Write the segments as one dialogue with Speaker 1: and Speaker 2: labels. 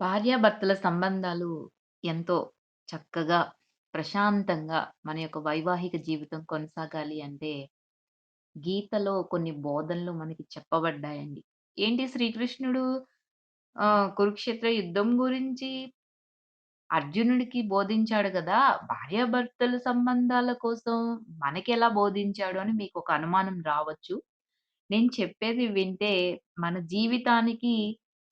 Speaker 1: భార్యాభర్తల సంబంధాలు ఎంతో చక్కగా, ప్రశాంతంగా మన యొక్క వైవాహిక జీవితం కొనసాగాలి అంటే, గీతలో కొన్ని బోధనలు మనకి చెప్పబడ్డాయండి. ఏంటి శ్రీకృష్ణుడు ఆహ్, కురుక్షేత్ర యుద్ధం గురించి అర్జునుడికి బోధించాడు గదా! భార్యాభర్తల సంబంధాల కోసం మనకెలా బోధించాడు అని మీకొక అనుమానం రావచ్చు. నేను చెప్పేది వింటే మన జీవితానికి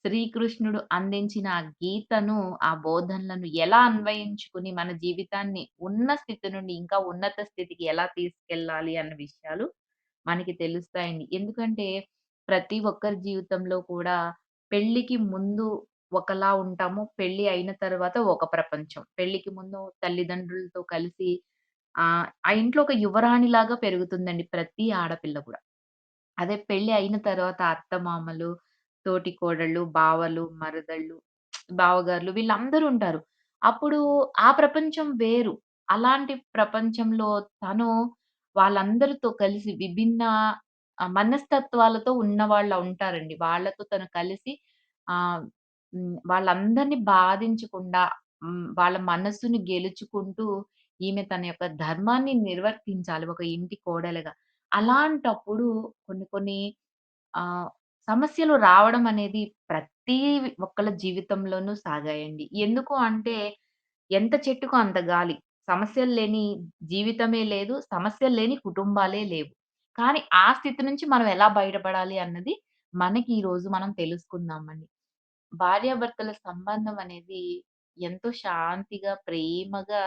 Speaker 1: శ్రీకృష్ణుడు అందించిన ఆ గీతను, ఆ బోధనలను ఎలా అన్వయించుకుని మన జీవితాన్ని ఉన్న స్థితి నుండి ఇంకా ఉన్నత స్థితికి ఎలా తీసుకెళ్ళాలి అన్న విషయాలు మనకి తెలుస్తాయండి. ఎందుకంటే ప్రతి ఒక్కరి జీవితంలో కూడా పెళ్ళికి ముందు ఒకలా ఉంటాము. పెళ్ళి అయిన తర్వాత ఒక ప్రపంచం. పెళ్ళికి ముందు తల్లిదండ్రులతో కలిసి ఆ ఆ ఇంట్లో ఒక యువరాణిలాగా పెరుగుతుందండి ప్రతి ఆడపిల్ల కూడా. అదే పెళ్ళి అయిన తర్వాత అత్తమామలు, తోటి కోడళ్ళు బావలు, మరదళ్ళు, బావగారులు వీళ్ళందరూ ఉంటారు. అప్పుడు ఆ ప్రపంచం వేరు. అలాంటి ప్రపంచంలో తను వాళ్ళందరితో కలిసి విభిన్న ఆహ్, మనస్తత్వాలతో ఉన్నవాళ్ళ ఉంటారండి. వాళ్ళతో తను కలిసి ఆహ్, హ్మ్. వాళ్ళందరిని బాధించకుండా హ్మ్. వాళ్ళ మనస్సుని గెలుచుకుంటూ ఈమె తన యొక్క ధర్మాన్ని నిర్వర్తించాలి ఒక ఇంటి కోడలుగా. అలాంటప్పుడు కొన్ని కొన్ని ఆహ్, సమస్యలు రావడం అనేది ప్రతి ఒక్కళ్ళ జీవితంలోనూ సాగాయండి. ఎందుకు అంటే ఎంత చెట్టుకు అంత గాలి. సమస్యలు లేని జీవితమే లేదు. సమస్యలు లేని కుటుంబాలే లేవు. కానీ ఆ స్థితి నుంచి మనం ఎలా బయటపడాలి అన్నది మనకి ఈరోజు మనం తెలుసుకుందామండి. భార్యాభర్తల సంబంధం అనేది ఎంతో శాంతిగా, ప్రేమగా,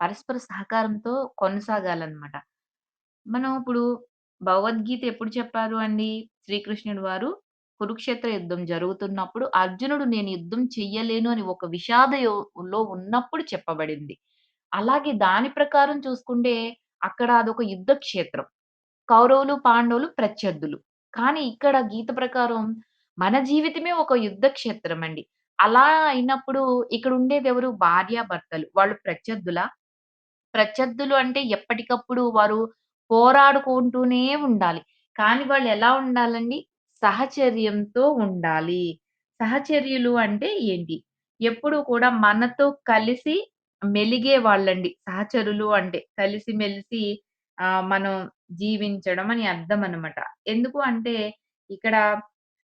Speaker 1: పరస్పర సహకారంతో కొనసాగాలనమాట. మనం ఇప్పుడు భగవద్గీత ఎప్పుడు చెప్పారు అండి? శ్రీకృష్ణుడు వారు కురుక్షేత్ర యుద్ధం జరుగుతున్నప్పుడు అర్జునుడు నేను యుద్ధం చెయ్యలేను అని ఒక విషాదలో ఉన్నప్పుడు చెప్పబడింది. అలాగే దాని ప్రకారం చూసుకుంటే అక్కడ అదొక యుద్ధ క్షేత్రం. కౌరవులు, పాండవులు ప్రత్యర్థులు. కానీ ఇక్కడ గీత ప్రకారం మన జీవితమే ఒక యుద్ధ క్షేత్రమండి. అలా అయినప్పుడు ఇక్కడ ఉండేదెవరు? భార్యాభర్తలు. వాళ్ళు ప్రత్యర్థుల ప్రత్యర్థులు అంటే ఎప్పటికప్పుడు వారు పోరాడుకుంటూనే ఉండాలి. కానీ వాళ్ళు ఎలా ఉండాలండి? సహచర్యంతో ఉండాలి. సహచర్యులు అంటే ఏంటి? ఎప్పుడు కూడా మనతో కలిసి మెలిగే వాళ్ళండి. సహచరులు అంటే కలిసి మెలిసి ఆ మనం జీవించడం అని అర్థం అనమాట ఎందుకు అంటే ఇక్కడ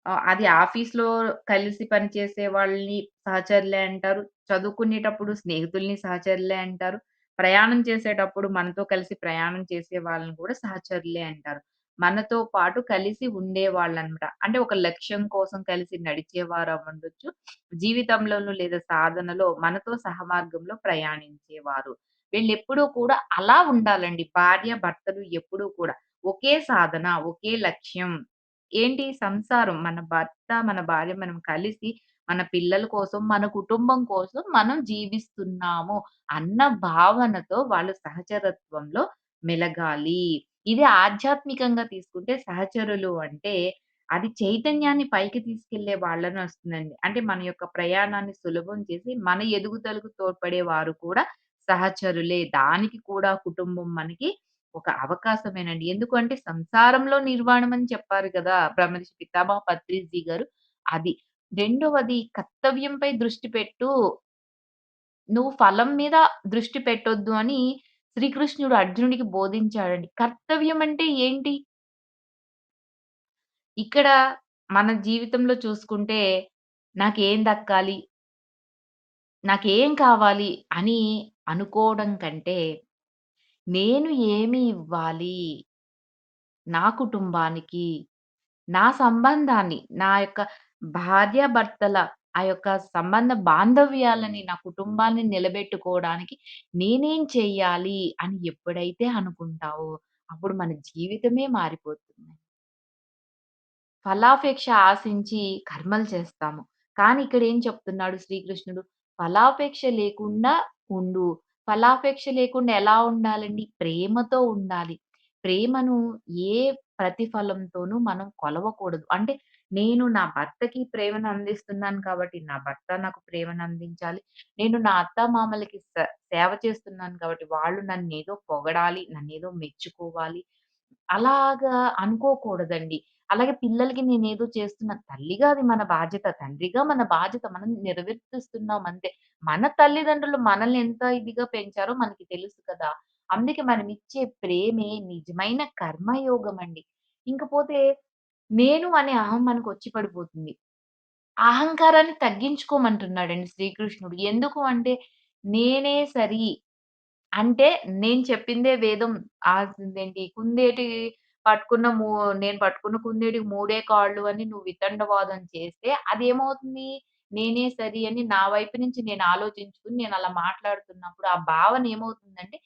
Speaker 1: అది అది ఆఫీస్‌లో కలిసి పనిచేసే వాళ్ళని సహచరులే అంటారు. చదువుకునేటప్పుడు స్నేహితుల్ని సహచరులే అంటారు. ప్రయాణం చేసేటప్పుడు మనతో కలిసి ప్రయాణం చేసే వాళ్ళని కూడా సహచరులే అంటారు. మనతో పాటు కలిసి ఉండేవాళ్ళనమాట. అంటే ఒక లక్ష్యం కోసం కలిసి నడిచేవారు అవ్వుండొచ్చు. జీవితంలోనూ లేదా సాధనలో మనతో సహమార్గంలో ప్రయాణించేవారు. వీళ్ళు ఎప్పుడూ కూడా అలా ఉండాలండి. భార్య, భర్తలు ఎప్పుడూ కూడా ఒకే సాధన, ఒకే లక్ష్యం. ఏంటి సంసారం. మన భర్త, మన భార్య మనం కలిసి మన పిల్లల కోసం, మన కుటుంబం కోసం మనం జీవిస్తున్నాము అన్న భావనతో వాళ్ళు సహచరత్వంలో మెలగాలి. ఇది ఆధ్యాత్మికంగా తీసుకుంటే సహచరులు అంటే అది చైతన్యాన్ని పైకి తీసుకెళ్ళే వాళ్ళని వస్తుందండి. అంటే మన యొక్క ప్రయాణాన్ని సులభం చేసి మన ఎదుగుదలకు తోడ్పడే వారు కూడా సహచరులే. దానికి కూడా కుటుంబం మనకి ఒక అవకాశమేనండి. ఎందుకంటే సంసారంలో నిర్వాణం అని చెప్పారు కదా! బ్రహ్మర్షి పితామహ పత్రిజీ గారు. అది. రెండవది కర్తవ్యంపై దృష్టి పెట్టు. నువ్వు ఫలం మీద దృష్టి పెట్టొద్దు అని శ్రీకృష్ణుడు అర్జునుడికి బోధించాడండి. కర్తవ్యం అంటే ఏంటి? ఇక్కడ మన జీవితంలో చూసుకుంటే నాకేం దక్కాలి? నాకేం కావాలి? అని అనుకోవడం కంటే, నేను ఏమి ఇవ్వాలి? నా కుటుంబానికి, నా సంబంధాన్ని, నా యొక్క భార్యాభర్తల ఆ యొక్క సంబంధ బాంధవ్యాలని, నా కుటుంబాన్ని నిలబెట్టుకోవడానికి నేనేం చెయ్యాలి అని ఎప్పుడైతే అనుకుంటావో, అప్పుడు మన జీవితమే మారిపోతుంది. ఫలాపేక్ష ఆశించి కర్మలు చేస్తాము. కానీ ఇక్కడేం చెప్తున్నాడు శ్రీకృష్ణుడు? ఫలాపేక్ష లేకుండా ఉండు. ఫలాపేక్ష లేకుండా ఎలా ఉండాలండి? ప్రేమతో ఉండాలి. ప్రేమను ఏ ప్రతిఫలంతోనూ మనం కొలవకూడదు. అంటే నేను నా భర్తకి ప్రేమను అందిస్తున్నాను కాబట్టి, నా భర్త నాకు ప్రేమను అందించాలి. నేను నా అత్తామామలకి స సేవ చేస్తున్నాను కాబట్టి, వాళ్ళు నన్నేదో పొగడాలి, నన్నేదో మెచ్చుకోవాలి. అలాగా అనుకోకూడదండి. అలాగే పిల్లలకి నేనేదో చేస్తున్నా తల్లిగా అది మన బాధ్యత. తండ్రిగా మన బాధ్యత. మనం నిర్వర్తిస్తున్నాం అంతే. మన తల్లిదండ్రులు మనల్ని ఎంత ఇదిగా పెంచారో మనకి తెలుసు కదా! అందుకే మనమిచ్చే ప్రేమే నిజమైన కర్మయోగమండి. ఇంకపోతే నేను అనే అహం మనకు వచ్చి పడిపోతుంది. అహంకారాన్ని తగ్గించుకోమంటున్నాడండి శ్రీకృష్ణుడు. ఎందుకు అంటే, నేనే సరి అంటే నేను చెప్పిందే వేదం. ఆహ్, ఇదేంటి కుందేటి పట్టుకున్న మూ నేను పట్టుకున్న కుందేటికి మూడే కాళ్ళు అని నువ్వు వితండవాదం చేస్తే అదేమవుతుంది? నేనే సరి అని నా వైపు నుంచి నేను ఆలోచించుకొని అలా మాట్లాడుతున్నప్పుడు ఆ భావన ఏమవుతుందంటే,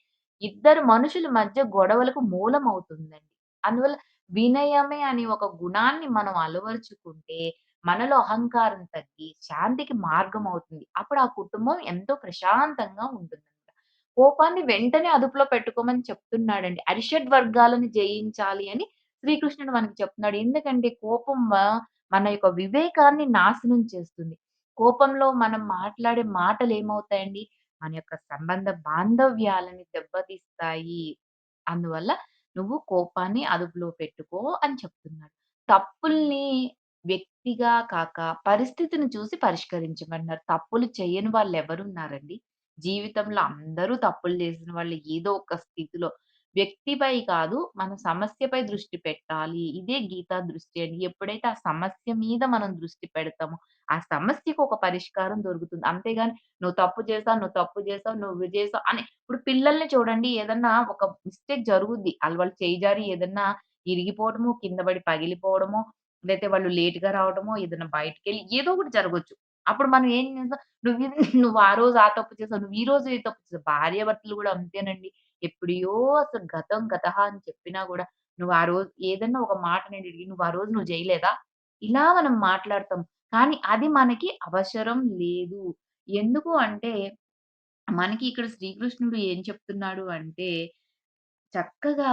Speaker 1: ఇద్దరు మనుషుల మధ్య గొడవలకు మూలమవుతుందండి. అందువల్ల వినయమే అనే ఒక గుణాన్ని మనం అలవరుచుకుంటే, మనలో అహంకారం తగ్గి శాంతికి మార్గం అవుతుంది అప్పుడు ఆ కుటుంబం ఎంతో ప్రశాంతంగా ఉంటుంది కోపాన్ని వెంటనే అదుపులో పెట్టుకోమని చెప్తున్నాడండి. అరిషడ్ వర్గాలను జయించాలి అని శ్రీకృష్ణుడు మనకి చెప్తున్నాడు. ఎందుకంటే కోపం మన యొక్క వివేకాన్ని నాశనం చేస్తుంది. కోపంలో మనం మాట్లాడే మాటలు ఏమవుతాయండి మన యొక్క సంబంధ బాంధవ్యాలని దెబ్బతీస్తాయి. అందువల్ల నువ్వు కోపాన్ని అదుపులో పెట్టుకో అని చెప్తున్నాడు. తప్పుల్ని వ్యక్తిగా కాక పరిస్థితిని చూసి పరిష్కరించమన్నారు. తప్పులు చేయని వాళ్ళు ఎవరున్నారండి జీవితంలో అందరూ తప్పులు చేసిన వాళ్ళు ఏదో ఒక స్థితిలో. వ్యక్తిపై కాదు, మన సమస్యపై దృష్టి పెట్టాలి. ఇదే గీతా దృష్టి అండి. ఎప్పుడైతే ఆ సమస్య మీద మనం దృష్టి పెడతామో, ఆ సమస్యకు ఒక పరిష్కారం దొరుకుతుంది. అంతేగాని నువ్వు తప్పు చేసావు నువ్వు తప్పు చేసావు నువ్వు చేసావు అని ఇప్పుడు పిల్లల్ని చూడండి ఏదన్నా ఒక మిస్టేక్ జరుగుద్ది. వాళ్ళు చేయిజారి ఏదన్నా ఇరిగిపోవడము కింద పడి పగిలిపోవడమో, లేకపోతే వాళ్ళు లేట్‌గా రావడమో, ఏదన్నా బయటికెళ్ళి ఏదో ఒకటి జరగొచ్చు. అప్పుడు మనం ఏం చేస్తాం, నువ్వు నువ్వు ఆ రోజు ఆ తప్పు చేసావు, నువ్వు ఈ రోజు ఈ తప్పు చేసావు. భార్యాభర్తలు కూడా అంతేనండి. ఎప్పుడియో అసలు గతం గత అని చెప్పినా కూడా నువ్వు ఆ రోజు ఏదన్నా ఒక మాట నేనడిగి, "నువ్వు ఆ రోజు నువ్వు చేయలేదా ఇలా మనం మాట్లాడతాం. కానీ అది మనకి అవసరం లేదు. ఎందుకు అంటే, మనకి ఇక్కడ శ్రీకృష్ణుడు ఏం చెప్తున్నాడు అంటే చక్కగా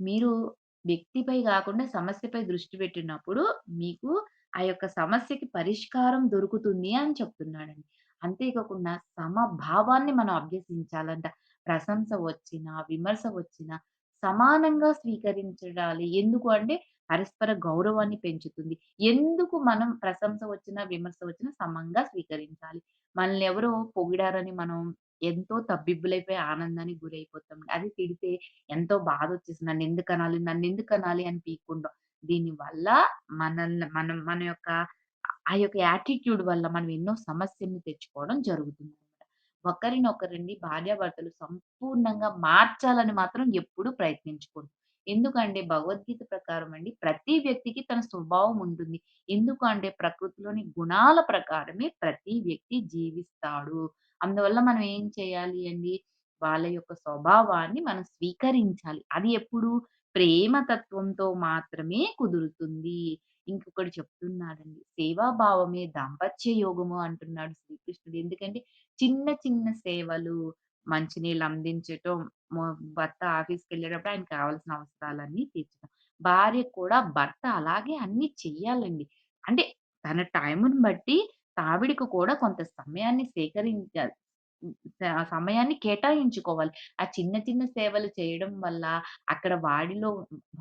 Speaker 1: మీరు వ్యక్తిపై కాకుండా సమస్యపై దృష్టి పెట్టినప్పుడు, మీకు ఆ యొక్క సమస్యకి పరిష్కారం దొరుకుతుంది అని చెప్తున్నాడండి. అంతే కాకుండా సమభావాన్ని మనం అభ్యసించాలంట. ప్రశంస వచ్చినా, విమర్శ వచ్చినా సమానంగా స్వీకరించడాలి. ఎందుకు అంటే పరస్పర గౌరవాన్ని పెంచుతుంది. ఎందుకు మనం ప్రశంస వచ్చినా, విమర్శ వచ్చినా సమంగా స్వీకరించాలి. మనల్ని ఎవరో పొగిడారని మనం ఎంతో తబ్బిబ్బులైపోయి ఆనందానికి గురైపోతాం. అది తిడితే ఎంతో బాధ వచ్చేసి నన్ను ఎందుకు అనాలి నన్ను ఎందుకు అనాలి అని పీక్కుంటాం. దీనివల్ల మనల్ని మనం మన యొక్క ఆ యొక్క యాటిట్యూడ్ వల్ల మనం ఎన్నో సమస్యల్ని తెచ్చుకోవడం జరుగుతుంది ఒకరినొకరిని భార్యాభర్తలు సంపూర్ణంగా మార్చాలని మాత్రం ఎప్పుడూ ప్రయత్నించకూడదు. ఎందుకంటే భగవద్గీత ప్రకారం అండి ప్రతి వ్యక్తికి తన స్వభావం ఉంటుంది. ఎందుకు అంటే ప్రకృతిలోని గుణాల ప్రకారమే ప్రతి వ్యక్తి జీవిస్తాడు. అందువల్ల మనం ఏం చేయాలి అండి వాళ్ళ యొక్క స్వభావాన్ని మనం స్వీకరించాలి. అది ఎప్పుడు ప్రేమ తత్వంతో మాత్రమే కుదురుతుంది. ఇంకొకడు చెప్తున్నాడండి. సేవాభావమే దాంపత్య యోగము అంటున్నాడు శ్రీకృష్ణుడు. ఎందుకంటే చిన్న చిన్న సేవలు, మంచినీళ్ళు అందించటం, భర్త ఆఫీస్కి వెళ్ళేటప్పుడు ఆయన కావాల్సిన అవసరాలన్నీ తీర్చడం. భార్య కూడా భర్త అలాగే అన్ని చెయ్యాలండి. అంటే తన టైంను బట్టి తావిడికి కూడా కొంత సమయాన్ని సేకరించాలి. సమయాన్ని కేటాయించుకోవాలి. ఆ చిన్న చిన్న సేవలు చేయడం వల్ల అక్కడ వాడిలో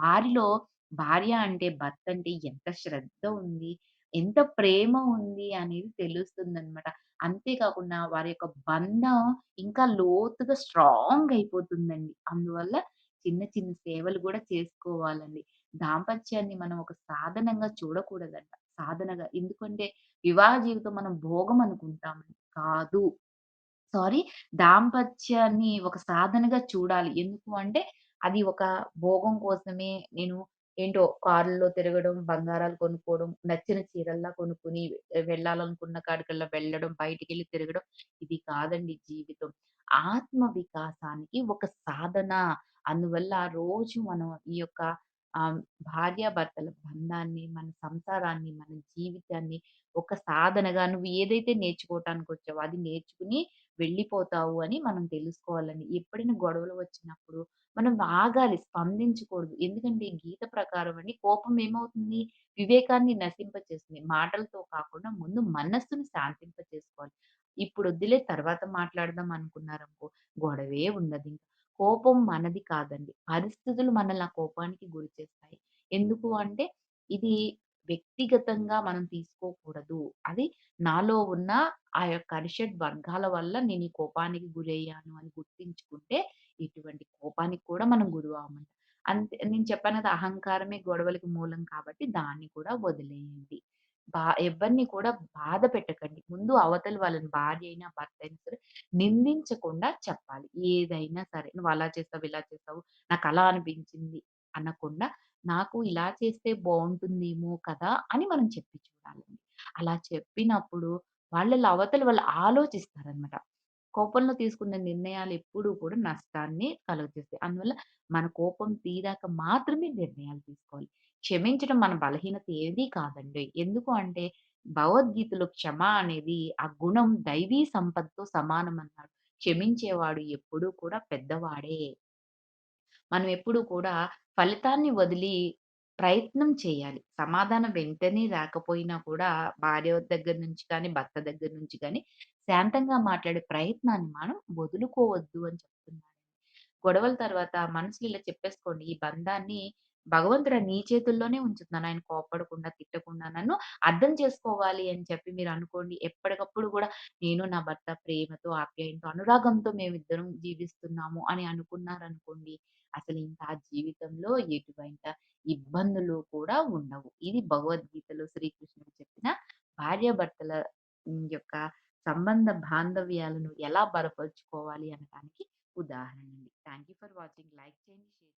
Speaker 1: వారిలో భార్య అంటే, భర్త అంటే ఎంత శ్రద్ధ ఉంది, ఎంత ప్రేమ ఉంది అనేది తెలుస్తుందనమాట. అంతే అంతేకాకుండా వారి యొక్క బంధం ఇంకా లోతుగా స్ట్రాంగ్ అయిపోతుందండి. అందువల్ల చిన్న చిన్న సేవలు గూడా చేసుకోవాలండి. దాంపత్యాన్ని మనం ఒక సాధనంగా చూడకూడదంట. సాధనగా. ఎందుకంటే వివాహ జీవితం మనం భోగం అనుకుంటాం కాదు. సారీ దాంపత్యాన్ని ఒక సాధనగా చూడాలి. ఎందుకు అంటే, అది ఒక భోగం కోసమే నేను ఏంటో కార్లో తిరగడం, బంగారాలు కొనుక్కోవడం, నచ్చిన చీరల్లా కొనుక్కుని వెళ్ళాలనుకున్న కాడికల్లా వెళ్ళడం, బయటికెళ్ళి తిరగడం ఇది కాదండి జీవితం. ఆత్మ వికాసానికి ఒక సాధన. అందువల్ల రోజు మనం ఈ యొక్క భార్యాభర్తల బంధాన్ని, మన సంసారాన్ని, మన జీవితాన్ని ఒక సాధనగా నువ్వు ఏదైతే నేర్చుకోవటానికి వచ్చావో అది నేర్చుకుని వెళ్ళిపోతావు అని మనం తెలుసుకోవాలండి. ఎప్పుడైనా గొడవలు వచ్చినప్పుడు మనం ఆగాలి, స్పందించకూడదు. ఎందుకంటే గీత ప్రకారం అండి కోపం ఏమవుతుంది? వివేకాన్ని నశింపచేస్తుంది. మాటలతో కాకుండా ముందు మనస్సుని శాంతింపచేసుకోవాలి. ఇప్పుడొద్దులే తర్వాత మాట్లాడదాం అనుకున్నారనుకో గొడవే ఉండదింక. కోపం మనది కాదండి. పరిస్థితులు మనల్ని ఆ కోపానికి గురి చేస్తాయి. ఎందుకు అంటే ఇది వ్యక్తిగతంగా మనం తీసుకోకూడదు. అది నాలో ఉన్న ఆ యొక్క అరిషడ్ వర్గాల వల్ల నేను ఈ కోపానికి గురయ్యాను అని గుర్తించుకుంటే, ఇటువంటి కోపానికి కూడా మనం గురవ్వమంట. అంతే నేను చెప్పాను కదా! అహంకారమే గొడవలకి మూలం కాబట్టి దాన్ని కూడా వదిలేయండి. బా ఎవరిని కూడా బాధ పెట్టకండి. ముందు అవతలి వాళ్ళని భార్య అయినా, భర్త అయినా సరే నిందించకుండా చెప్పాలి. ఏదైనా సరే "నువ్వు అలా చేసావు, ఇలా చేసావు. నాకలా అనిపించింది" అనకుండా నాకు ఇలా చేస్తే బావుంటుందేమో కదా! అని మనం చెప్పి చూడాలండి. అలా చెప్పినప్పుడు వాళ్ళలో అవతల వాళ్ళు ఆలోచిస్తారనమాట. కోపంలో తీసుకున్న నిర్ణయాలు ఎప్పుడూ కూడా నష్టాన్ని కలుగజేస్తాయి. అందువల్ల మన కోపం తీరాక మాత్రమే నిర్ణయాలు తీసుకోవాలి. క్షమించడం మన బలహీనత ఏది కాదండి. ఎందుకు అంటే భగవద్గీతలో క్షమ అనేది ఆ గుణం దైవీ సంపత్తితో సమానమన్నాడు. క్షమించేవాడు ఎప్పుడూ కూడా పెద్దవాడే. మనం ఎప్పుడూ కూడా ఫలితాన్ని వదిలి ప్రయత్నం చేయాలి. సమాధానం వెంటనే రాకపోయినా కూడా భార్య దగ్గర నుంచి కానీ, భర్త దగ్గర నుంచి కానీ శాంతంగా మాట్లాడే ప్రయత్నాన్ని మనం వదులుకోవద్దు అని చెప్తున్నాను గొడవల తర్వాత మనసులు ఇలా చెప్పేసుకోండి. ఈ బంధాన్ని భగవంతుడు నీ చేతుల్లోనే ఉంచుతున్నాను. ఆయన కోపడకుండా తిట్టకుండా నన్ను అర్థం చేసుకోవాలి అని చెప్పి మీరు అనుకోండి ఎప్పటికప్పుడు కూడా నేను నా భర్త ప్రేమతో, ఆప్యాయంతో, అనురాగంతో మేమిద్దరం జీవిస్తున్నాము అని అనుకున్నారనుకోండి. అసలు ఇంకా జీవితంలో ఎటువంటి ఇబ్బందులు కూడా ఉండవు. ఇది భగవద్గీతలో శ్రీకృష్ణుడు చెప్పిన భార్యాభర్తల యొక్క సంబంధ బాంధవ్యాలను ఎలా బలపరుచుకోవాలి అనడానికి ఉదాహరణ అండి. Thank you for watching. Like చేయండి, షేర్